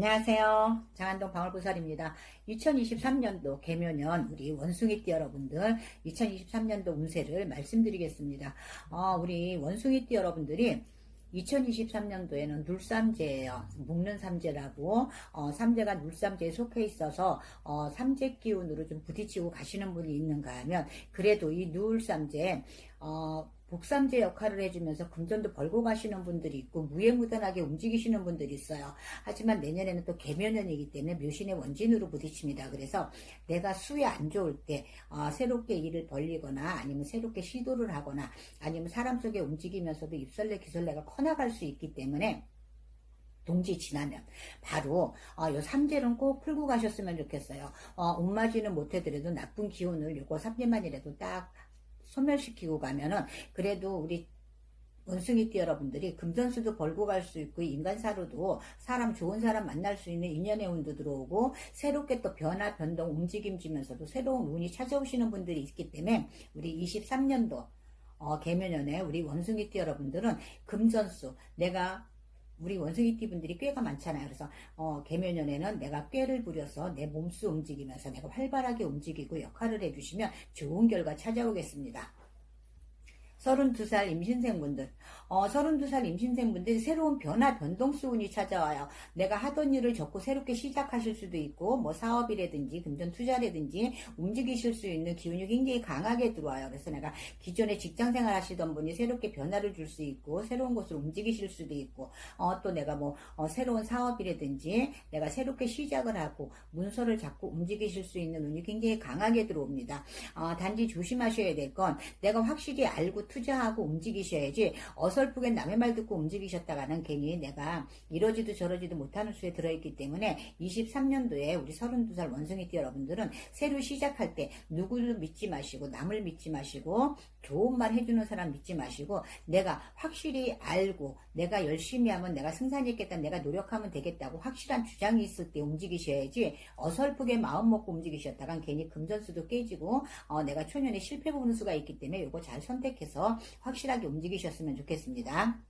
안녕하세요. 장안동 방울부설입니다. 2023년도 개묘년 우리 원숭이띠 여러분들 2023년도 운세를 말씀드리겠습니다. 어, 우리 원숭이띠 여러분들이 2023년도에는 눌삼재예요. 묶는 삼재라고 어, 삼재가 눌삼재에 속해 있어서 어, 삼재 기운으로 좀 부딪히고 가시는 분이 있는가 하면 그래도 이 누울삼재 어, 복삼재 역할을 해주면서 금전도 벌고 가시는 분들이 있고 무예무단하게 움직이시는 분들이 있어요. 하지만 내년에는 또 개면연이기 때문에 묘신의 원진으로 부딪힙니다. 그래서 내가 수에 안 좋을 때 어, 새롭게 일을 벌리거나 아니면 새롭게 시도를 하거나 아니면 사람 속에 움직이면서도 입설레 기설레가 커나갈 수 있기 때문에 동지 지나면 바로 어, 요 삼재는 꼭 풀고 가셨으면 좋겠어요. 어, 옥맞이는 못해드려도 나쁜 기운을 요거 3재만이라도 딱 소멸시키고 가면은 그래도 우리 원숭이띠 여러분들이 금전수도 벌고 갈 수 있고 인간사로도 사람 좋은 사람 만날 수 있는 인연의 운도 들어오고 새롭게 또 변화 변동 움직임 주면서도 새로운 운이 찾아오시는 분들이 있기 때문에 우리 23년도 어, 개면연에 우리 원숭이띠 여러분들은 금전수 내가 우리 원숭이띠 분들이 꾀가 많잖아요. 그래서 어, 개면연에는 내가 꾀를 부려서 내 몸수 움직이면서 내가 활발하게 움직이고 역할을 해주시면 좋은 결과 찾아오겠습니다. 32살 임신생분들, 어, 32살 임신생분들 새로운 변화, 변동 수운이 찾아와요. 내가 하던 일을 접고 새롭게 시작하실 수도 있고, 뭐 사업이라든지, 금전 투자라든지, 움직이실 수 있는 기운이 굉장히 강하게 들어와요. 그래서 내가 기존에 직장 생활 하시던 분이 새롭게 변화를 줄 수 있고, 새로운 곳으로 움직이실 수도 있고, 어, 또 내가 뭐, 어, 새로운 사업이라든지, 내가 새롭게 시작을 하고, 문서를 잡고 움직이실 수 있는 운이 굉장히 강하게 들어옵니다. 어, 단지 조심하셔야 될 건, 내가 확실히 알고 투 자하고 움직이셔야지 어설프게 남의 말 듣고 움직이셨다가는 괜히 내가 이러지도 저러지도 못하는 수에 들어있기 때문에 23년도에 우리 32살 원숭이띠 여러분들은 새로 시작할 때 누구를 믿지 마시고 남을 믿지 마시고 좋은 말 해주는 사람 믿지 마시고 내가 확실히 알고 내가 열심히 하면 내가 승산이 있겠다 내가 노력하면 되겠다고 확실한 주장이 있을 때 움직이셔야지 어설프게 마음 먹고 움직이셨다간 괜히 금전수도 깨지고 어, 내가 초년에 실패 보는 수가 있기 때문에 이거 잘 선택해서 확실하게 움직이셨으면 좋겠습니다.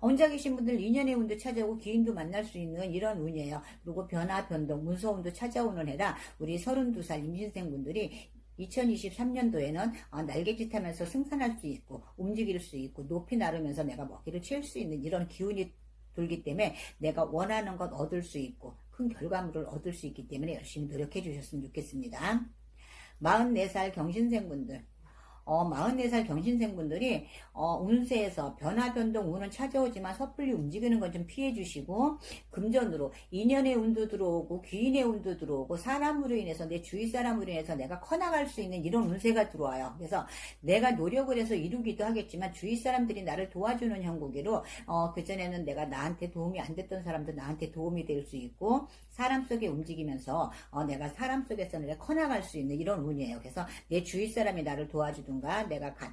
혼자 계신 분들 인연의 운도 찾아오고 기인도 만날 수 있는 이런 운이에요. 그리고 변화, 변동, 문서운도 찾아오는 해라 우리 32살 임신생 분들이 2023년도에는 어, 날개짓 하면서 승산할 수 있고 움직일 수 있고 높이 나르면서 내가 먹이를 채울 수 있는 이런 기운이 돌기 때문에 내가 원하는 것 얻을 수 있고 큰 결과물을 얻을 수 있기 때문에 열심히 노력해 주셨으면 좋겠습니다. 44살 경신생분들 어, 44살 경신생분들이 어, 운세에서 변화 변동 운은 찾아오지만 섣불리 움직이는 건 좀 피해 주시고 금전으로 인연의 운도 들어오고 귀인의 운도 들어오고 사람으로 인해서 내 주위 사람으로 인해서 내가 커나갈 수 있는 이런 운세가 들어와요. 그래서 내가 노력을 해서 이루기도 하겠지만 주위 사람들이 나를 도와주는 형국으로 어, 그전에는 내가 나한테 도움이 안 됐던 사람도 나한테 도움이 될 수 있고 사람 속에 움직이면서 어, 내가 사람 속에서 내가 커나갈 수 있는 이런 운이에요. 그래서 내 주위 사람이 나를 도와주든가 내가 가,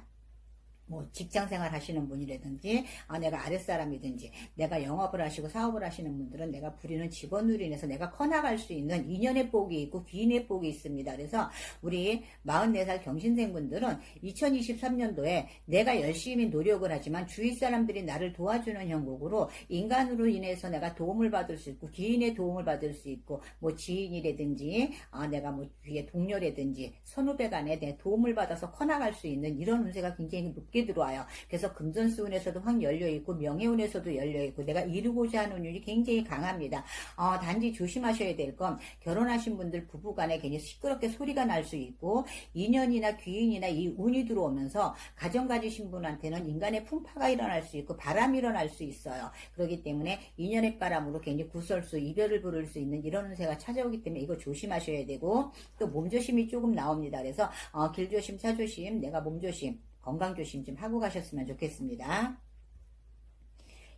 뭐 직장 생활 하시는 분이라든지 아, 내가 아랫사람이든지 내가 영업을 하시고 사업을 하시는 분들은 내가 부리는 직원으로 인해서 내가 커나갈 수 있는 인연의 복이 있고 귀인의 복이 있습니다. 그래서 우리 44살 경신생분들은 2023년도에 내가 열심히 노력을 하지만 주위 사람들이 나를 도와주는 형국으로 인간으로 인해서 내가 도움을 받을 수 있고 귀인의 도움을 받을 수 있고 뭐 지인이라든지 아, 내가 뭐 위에 동료라든지 선후배 간에 내 도움을 받아서 커나갈 수 있는 이런 운세가 굉장히 높게 들어와요. 그래서 금전수운에서도 확 열려있고 명예운에서도 열려있고 내가 이루고자 하는 운이 굉장히 강합니다. 어, 단지 조심하셔야 될 건 결혼하신 분들 부부간에 괜히 시끄럽게 소리가 날 수 있고 인연이나 귀인이나 이 운이 들어오면서 가정 가지신 분한테는 인간의 풍파가 일어날 수 있고 바람이 일어날 수 있어요. 그렇기 때문에 인연의 바람으로 괜히 구설수 이별을 부를 수 있는 이런 운세가 찾아오기 때문에 이거 조심하셔야 되고 또 몸조심이 조금 나옵니다. 그래서 어, 길조심 차조심 내가 몸조심 건강조심 좀 하고 가셨으면 좋겠습니다.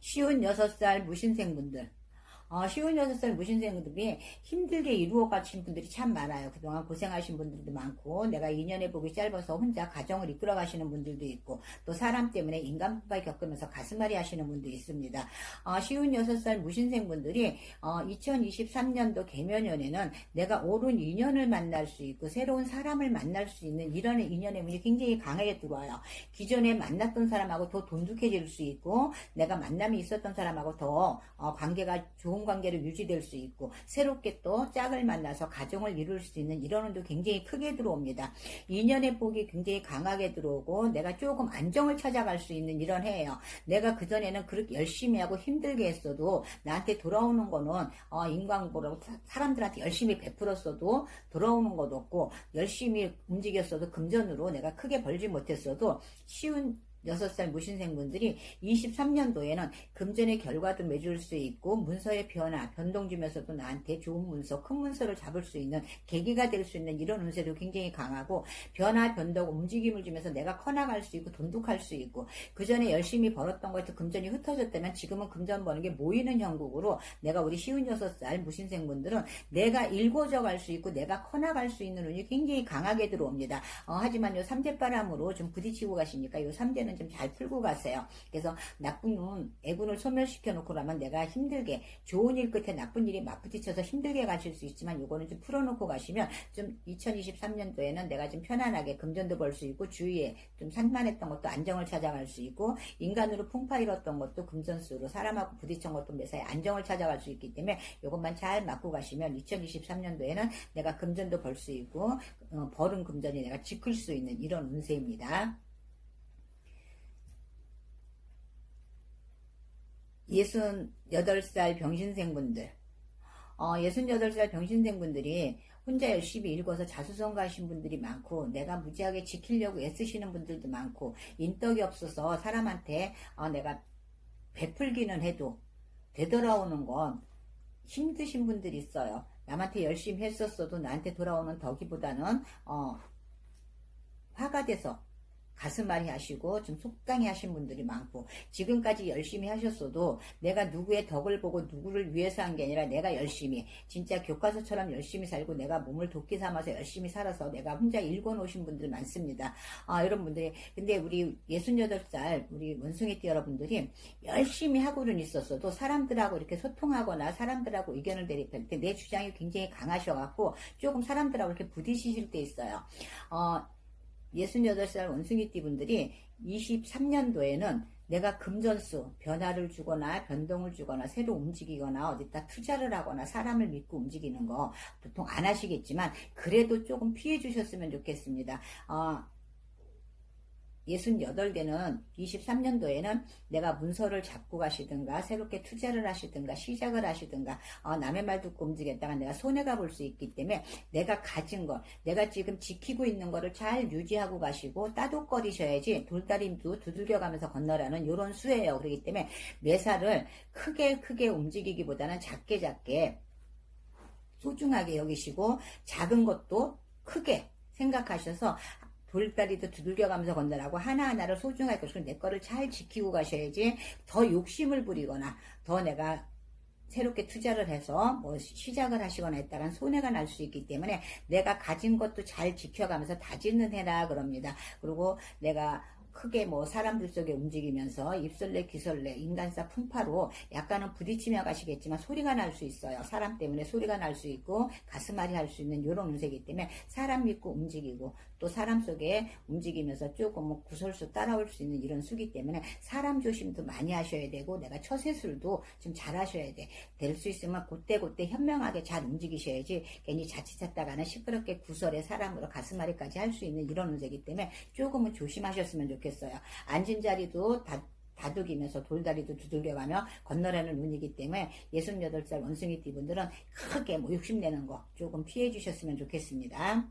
쉬운 6살 무신생분들. 어, 쉬운 6살 무신생분들이 힘들게 이루어 가신 분들이 참 많아요. 그동안 고생하신 분들도 많고, 내가 2년의 복이 짧아서 혼자 가정을 이끌어 가시는 분들도 있고, 또 사람 때문에 인간폭발 겪으면서 가슴앓이 하시는 분도 있습니다. 어, 쉬운 6살 무신생분들이 어, 2023년도 개면연에는 내가 옳은 인연을 만날 수 있고, 새로운 사람을 만날 수 있는 이런 인연의 운이 굉장히 강하게 들어와요. 기존에 만났던 사람하고 더 돈독해질 수 있고, 내가 만남이 있었던 사람하고 더 어, 관계가 좋은 관계로 유지될 수 있고 새롭게 또 짝을 만나서 가정을 이룰 수 있는 이런 운도 굉장히 크게 들어옵니다. 인연의 복이 굉장히 강하게 들어오고 내가 조금 안정을 찾아갈 수 있는 이런 해예요. 내가 그전에는 그렇게 열심히 하고 힘들게 했어도 나한테 돌아오는 거는 어, 인광보라고 사- 사람들한테 열심히 베풀었어도 돌아오는 것도 없고 열심히 움직였어도 금전으로 내가 크게 벌지 못했어도 쉬운 6살 무신생분들이 23년도에는 금전의 결과도 맺을 수 있고 문서의 변화, 변동 주면서도 나한테 좋은 문서, 큰 문서를 잡을 수 있는 계기가 될 수 있는 이런 운세도 굉장히 강하고 변화, 변동, 움직임을 주면서 내가 커나갈 수 있고 돈독할 수 있고 그 전에 열심히 벌었던 것에서 금전이 흩어졌다면 지금은 금전 버는 게 모이는 형국으로 내가 우리 쉬운 6살 무신생분들은 내가 일궈져 갈 수 있고 내가 커나갈 수 있는 운이 굉장히 강하게 들어옵니다. 어, 하지만 요 삼재바람으로 좀 부딪히고 가시니까 요 삼재는 좀 잘 풀고 가세요. 그래서 나쁜 운, 애군을 소멸시켜 놓고 나면 내가 힘들게 좋은 일 끝에 나쁜 일이 맞부딪혀서 힘들게 가실 수 있지만 요거는 좀 풀어놓고 가시면 좀 2023년도에는 내가 좀 편안하게 금전도 벌 수 있고 주위에 좀 산만했던 것도 안정을 찾아갈 수 있고 인간으로 풍파 잃었던 것도 금전수로 사람하고 부딪힌 것도 매사에 안정을 찾아갈 수 있기 때문에 요것만 잘 맞고 가시면 2023년도에는 내가 금전도 벌 수 있고 어, 벌은 금전이 내가 지킬 수 있는 이런 운세입니다. 68살 병신생분들, 어, 68살 병신생분들이 혼자 열심히 읽어서 자수성 가신 분들이 많고, 내가 무지하게 지키려고 애쓰시는 분들도 많고, 인덕이 없어서 사람한테, 어, 내가 베풀기는 해도 되돌아오는 건 힘드신 분들이 있어요. 남한테 열심히 했었어도 나한테 돌아오는 덕이보다는, 어, 화가 돼서 가슴앓이 하시고 좀 속상해 하신 분들이 많고 지금까지 열심히 하셨어도 내가 누구의 덕을 보고 누구를 위해서 한 게 아니라 내가 열심히 진짜 교과서처럼 열심히 살고 내가 몸을 도끼 삼아서 열심히 살아서 내가 혼자 읽어놓으신 분들 많습니다. 아 이런 분들이 근데 우리 68살 우리 원숭이띠 여러분들이 열심히 하고는 있었어도 사람들하고 이렇게 소통하거나 사람들하고 의견을 대립할 때 내 주장이 굉장히 강하셔갖고 조금 사람들하고 이렇게 부딪히실 때 있어요. 어, 68살 원숭이띠 분들이 23년도에는 내가 금전수 변화를 주거나 변동을 주거나 새로 움직이거나 어디다 투자를 하거나 사람을 믿고 움직이는 거 보통 안 하시겠지만 그래도 조금 피해 주셨으면 좋겠습니다. 어, 68개는 23년도에는 내가 문서를 잡고 가시든가 새롭게 투자를 하시든가 시작을 하시든가 어, 남의 말 듣고 움직였다가 내가 손해가 볼 수 있기 때문에 내가 가진 것 내가 지금 지키고 있는 거를 잘 유지하고 가시고 따독거리셔야지 돌다림도 두들겨 가면서 건너라는 이런 수예요. 그렇기 때문에 매사를 크게 크게 움직이기보다는 작게 작게 소중하게 여기시고 작은 것도 크게 생각하셔서 돌다리도 두들겨가면서 건너라고 하나하나를 소중하게 그리고 내 거를 잘 지키고 가셔야지 더 욕심을 부리거나 더 내가 새롭게 투자를 해서 뭐 시작을 하시거나 했다간 손해가 날 수 있기 때문에 내가 가진 것도 잘 지켜가면서 다지는 해라 그럽니다. 그리고 내가 크게 뭐 사람들 속에 움직이면서 입설레 기설레 인간사 풍파로 약간은 부딪히며 가시겠지만 소리가 날 수 있어요. 사람 때문에 소리가 날 수 있고 가슴앓이 할 수 있는 이런 운세이기 때문에 사람 믿고 움직이고 또 사람 속에 움직이면서 조금 뭐 구설수 따라올 수 있는 이런 수기 때문에 사람 조심도 많이 하셔야 되고 내가 처세술도 좀 잘 하셔야 돼. 될 수 있으면 그때그때 현명하게 잘 움직이셔야지 괜히 자칫 찾다가는 시끄럽게 구설의 사람으로 가슴앓이까지 할 수 있는 이런 운세이기 때문에 조금은 조심하셨으면 좋겠어요. 앉은 자리도 다 다독이면서 돌다리도 두들겨가며 건너라는 운이기 때문에 68살 원숭이띠 분들은 크게 뭐 욕심내는 거 조금 피해 주셨으면 좋겠습니다.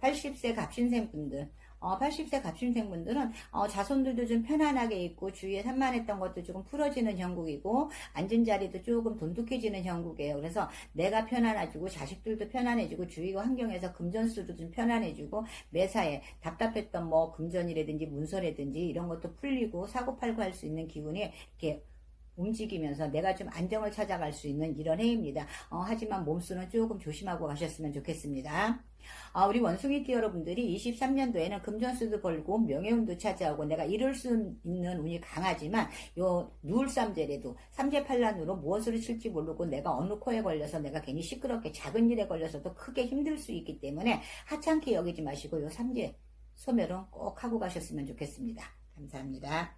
80세 갑신생 분들, 어, 80세 갑신생 분들은 어, 자손들도 좀 편안하게 있고 주위에 산만했던 것도 조금 풀어지는 형국이고 앉은 자리도 조금 돈독해지는 형국이에요. 그래서 내가 편안해지고 자식들도 편안해지고 주위 환경에서 금전수도 좀 편안해지고 매사에 답답했던 뭐 금전이라든지 문서라든지 이런 것도 풀리고 사고팔고 할 수 있는 기분이 이렇게 움직이면서 내가 좀 안정을 찾아갈 수 있는 이런 해입니다. 어, 하지만 몸수는 조금 조심하고 가셨으면 좋겠습니다. 아, 우리 원숭이띠 여러분들이 23년도에는 금전수도 벌고 명예운도 차지하고 내가 이룰 수 있는 운이 강하지만 요 누울삼재래도 삼재팔란으로 무엇을 칠지 모르고 내가 어느 코에 걸려서 내가 괜히 시끄럽게 작은 일에 걸려서도 크게 힘들 수 있기 때문에 하찮게 여기지 마시고 요 삼재 소멸은 꼭 하고 가셨으면 좋겠습니다. 감사합니다.